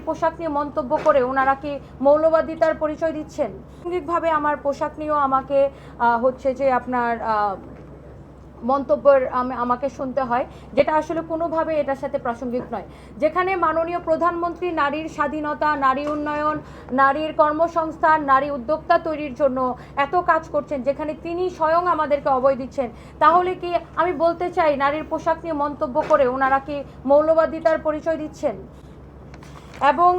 নারীর পোশাক নিয়ে মন্তব্য করে ওনারা কি মৌলবাদিতার পরিচয় দিচ্ছেন? প্রাসঙ্গিকভাবে আমার পোশাক নিয়েও আমাকে হচ্ছে যে আপনার মন্তব্যের আমাকে শুনতে হয়, যেটা আসলে কোনোভাবে এটার সাথে প্রাসঙ্গিক নয়। যেখানে মাননীয় প্রধানমন্ত্রী নারীর স্বাধীনতা, নারী উন্নয়ন, নারীর কর্মসংস্থান, নারী উদ্যোক্তা তৈরির জন্য এত কাজ করছেন, যেখানে তিনি স্বয়ং আমাদেরকে অবয় দিচ্ছেন, তাহলে কি আমি বলতে চাই নারীর পোশাক নিয়ে মন্তব্য করে ওনারা কি মৌলবাদিতার পরিচয় দিচ্ছেন? এবং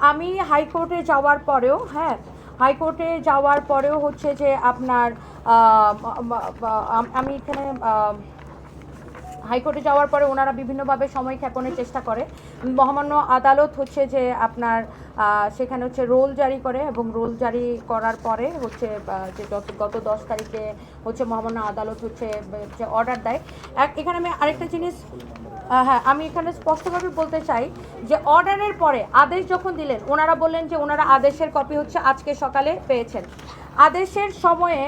আমি হাইকোর্টে যাওয়ার পরেও হ্যাঁ হাইকোর্টে যাওয়ার পরেও হচ্ছে যে আপনার আম- এখানে হাইকোর্টে যাওয়ার পরে ওনারা বিভিন্নভাবে সময় ক্ষেপণের চেষ্টা করে। মহামান্য আদালত হচ্ছে যে আপনার সেখানে হচ্ছে রোল জারি করে এবং রোল জারি করার পরে হচ্ছে যে গত দশ তারিখে হচ্ছে মহামান্য আদালত হচ্ছে অর্ডার দেয়। এক, এখানে আমি আরেকটা জিনিস হ্যাঁ আমি এখানে স্পষ্টভাবে বলতে চাই যে অর্ডারের পরে আদেশ যখন দিলেন, ওনারা বললেন যে ওনারা আদেশের কপি হচ্ছে আজকে সকালে পেয়েছেন। আদেশের সময়ে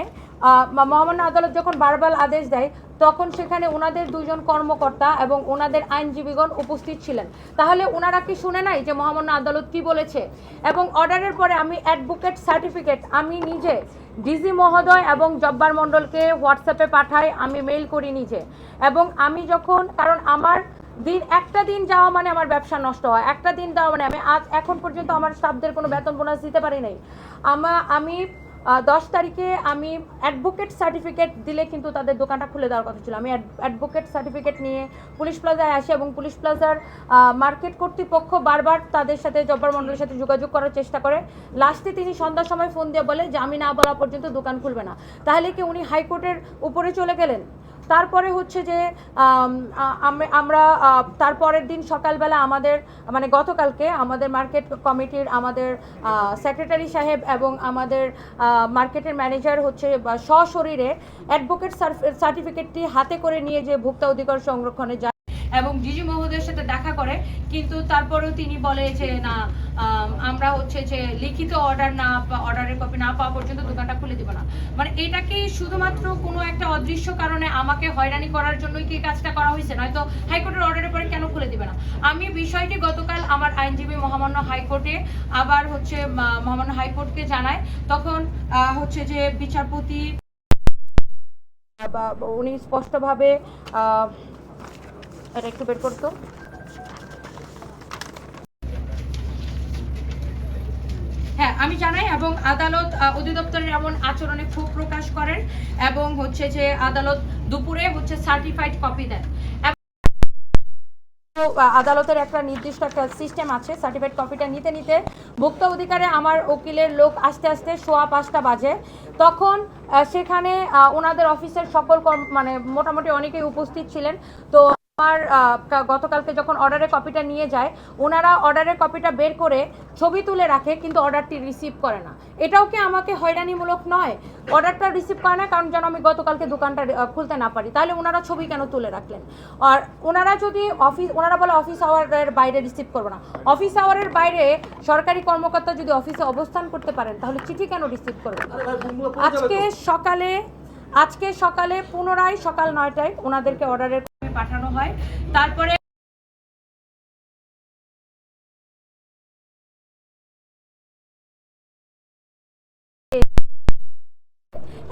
মহামান্য আদালত যখন বারবার আদেশ দেয়, তখন সেখানে ওনাদের দুজন কর্মকর্তা এবং ওনাদের আইনজীবীগণ উপস্থিত ছিলেন। তাহলে ওনারা কি শুনে নাই যে মহামান্য আদালত কি বলেছে? এবং অর্ডারের পরে আমি অ্যাডভোকেট সার্টিফিকেট আমি নিজে ডিজি মহোদয় এবং জব্বার মণ্ডলকে হোয়াটসঅ্যাপে পাঠাই, আমি মেইল করি নিজে। এবং আমি যখন, কারণ আমার দিন, একটা দিন যাওয়া মানে আমার ব্যবসা নষ্ট হয়। একটা দিন যাওয়া মানে আমি আজ, এখন পর্যন্ত আমার স্টাফদের কোনো বেতন বোনাস দিতে পারি নাই। আমা আমি দশ তারিখে আমি অ্যাডভোকেট সার্টিফিকেট দিলে কিন্তু তাদের দোকানটা খুলে দেওয়ার কথা ছিল। আমি অ্যাডভোকেট সার্টিফিকেট নিয়ে পুলিশ প্লাজায় আসি এবং পুলিশ প্লাজার মার্কেট কর্তৃপক্ষ বারবার তাদের সাথে জব্বার মণ্ডলের সাথে যোগাযোগ করার চেষ্টা করে। লাস্টে তিনি সন্ধ্যার সময় ফোন দিয়ে বলে যে, আমি না বলা পর্যন্ত দোকান খুলবে না। তাহলে কি উনি হাইকোর্টের উপরে চলে গেলেন? তারপরে হচ্ছে যে আম, আমরা তারপরের দিন সকালবেলা আমাদের মানে গতকালকে আমাদের মার্কেট কমিটির আমাদের সেক্রেটারি সাহেব এবং আমাদের মার্কেটের ম্যানেজার হচ্ছে সশরীরে অ্যাডভোকেট সার্টিফিকেটটি হাতে করে নিয়ে যে ভোক্তা অধিকার সংরক্ষণে যায় এবং জিজু মহোদয়ের সাথে দেখা করে কিন্তু তারপরেও তিনি বলে যে না আম, আমরা হচ্ছে যে লিখিত অর্ডার না অর্ডারের কপি না পাওয়া পর্যন্ত দোকানটা খুলে দিব না। মানে এটা কি শুধুমাত্র কোনো একটা অদৃশ্য কারণে আমাকে হয়রানি করার জন্যই কি কাজটা করা হয়েছে? নয়তো হাইকোর্টের অর্ডারের পরে কেন খুলে দিবে না? আমি বিষয়টি গতকাল আমার আইনজীবী মহামান্য হাইকোর্টে আবার হচ্ছে মহামান্য হাইকোর্টকে জানায় তখন হচ্ছে যে বিচারপতি বা উনি স্পষ্টভাবে এটা একটু বের করতো। হ্যাঁ আমি জানাই এবং আদালত অধিদপ্তরের এমন আচরণে ক্ষোভ প্রকাশ করেন এবং হচ্ছে যে আদালত দুপুরে হচ্ছে সার্টিফাইড কপি দেন। আদালতের একটা নির্দিষ্ট একটা সিস্টেম আছে সার্টিফাইড কপিটা নিতে নিতে ভোক্তা অধিকারে আমার উকিলের লোক আস্তে আস্তে সোয়া পাঁচটা বাজে। তখন সেখানে ওনাদের অফিসের সকল মানে মোটামুটি অনেকেই উপস্থিত ছিলেন। তো আমার গতকালকে যখন অর্ডারের কপিটা নিয়ে যায় ওনারা অর্ডারের কপিটা বের করে ছবি তুলে রাখে কিন্তু অর্ডারটি রিসিভ করে না। এটাও কি আমাকে হয়রানিমূলক নয়? অর্ডারটা রিসিভ করে না কারণ যেন আমি গতকালকে দোকানটা খুলতে না পারি। তাহলে ওনারা ছবি কেন তুলে রাখলেন? আর ওনারা যদি অফিস ওনারা বলে অফিস আওয়ারের বাইরে রিসিভ করব না। অফিস আওয়ারের বাইরে সরকারি কর্মকর্তা যদি অফিসে অবস্থান করতে পারেন তাহলে চিঠি কেন রিসিভ করবেন? আজকে সকালে আজকে সকালে পুনরায় সকাল নয়টায় ওনাদেরকে অর্ডারের পাঠানো হয়। তারপরে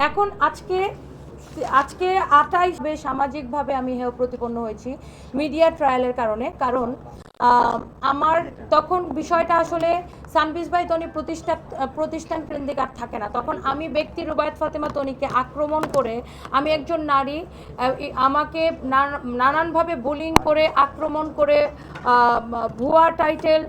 এখন আজকে আজকে আটাইশ সামাজিকভাবে আমি হেয় প্রতিপন্ন হয়েছি, মিডিয়া ট্রায়ালের কারণে। কারণ আমার তখন বিষয়টা আসলে সানবিজ ভাই তনি প্রতিষ্ঠা, প্রতিষ্ঠান কেন্দ্রিক আর থাকে না। তখন আমি ব্যক্তি রুবায়ত ফাতেমা তনিকে আক্রমণ করে আমি একজন নারী আমাকে নানা- নানানভাবে বুলিং করে, আক্রমণ করে ভুয়া টাইটেল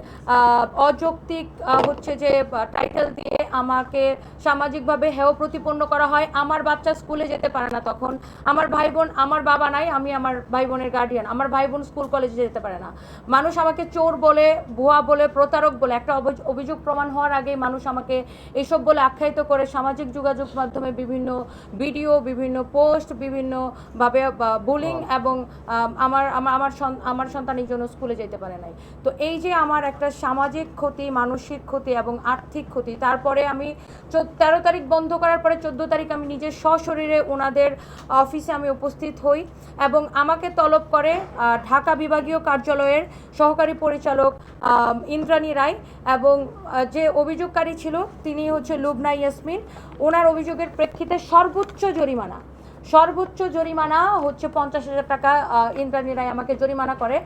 অযৌক্তিক হচ্ছে যে টাইটেল দিয়ে আমাকে সামাজিকভাবে হেয় প্রতিপন্ন করা হয়। আমার বাচ্চা স্কুলে যেতে পারে না তখন। আমার ভাই বোন আমার বাবা নাই আমি আমার ভাই বোনের গার্ডিয়ান আমার ভাই বোন স্কুল কলেজে যেতে পারে না। মানুষ আমাকে চোর বলে ভুয়া বলে প্রতারক বলে একটা অভিযোগ প্রমাণ হওয়ার আগে মানুষ আমাকে এইসব বলে আখ্যায়িত করে সামাজিক যোগাযোগ মাধ্যমে বিভিন্ন ভিডিও বিভিন্ন পোস্ট বিভিন্নভাবে বুলিং এবং আমার আমার আমার সন্তান এই জন্য স্কুলে যেতে পারে নাই। তো এই যে আমার একটা সামাজিক ক্ষতি মানসিক ক্ষতি এবং আর্থিক ক্ষতি তারপরে আমি চোদ্দ তেরো তারিখ বন্ধ করার পরে চোদ্দ তারিখ আমি নিজের সশরীরে ওনাদের অফিসে আমি উপস্থিত হই এবং আমাকে তলব করে ঢাকা বিভাগীয় কার্যালয়ের সহকারী পরিচালক আম, ইন্দ্রাণী রায় এবং যে অভিযোগকারী ছিল তিনি হচ্ছে লুবনা ইয়াসমিন। ওনার অভিযোগের প্রেক্ষিতে সর্বোচ্চ জরিমানা সর্বোচ্চ জরিমানা হচ্ছে পঞ্চাশ হাজার টাকা ইন্দ্রাণী রায় আমাকে জরিমানা করে।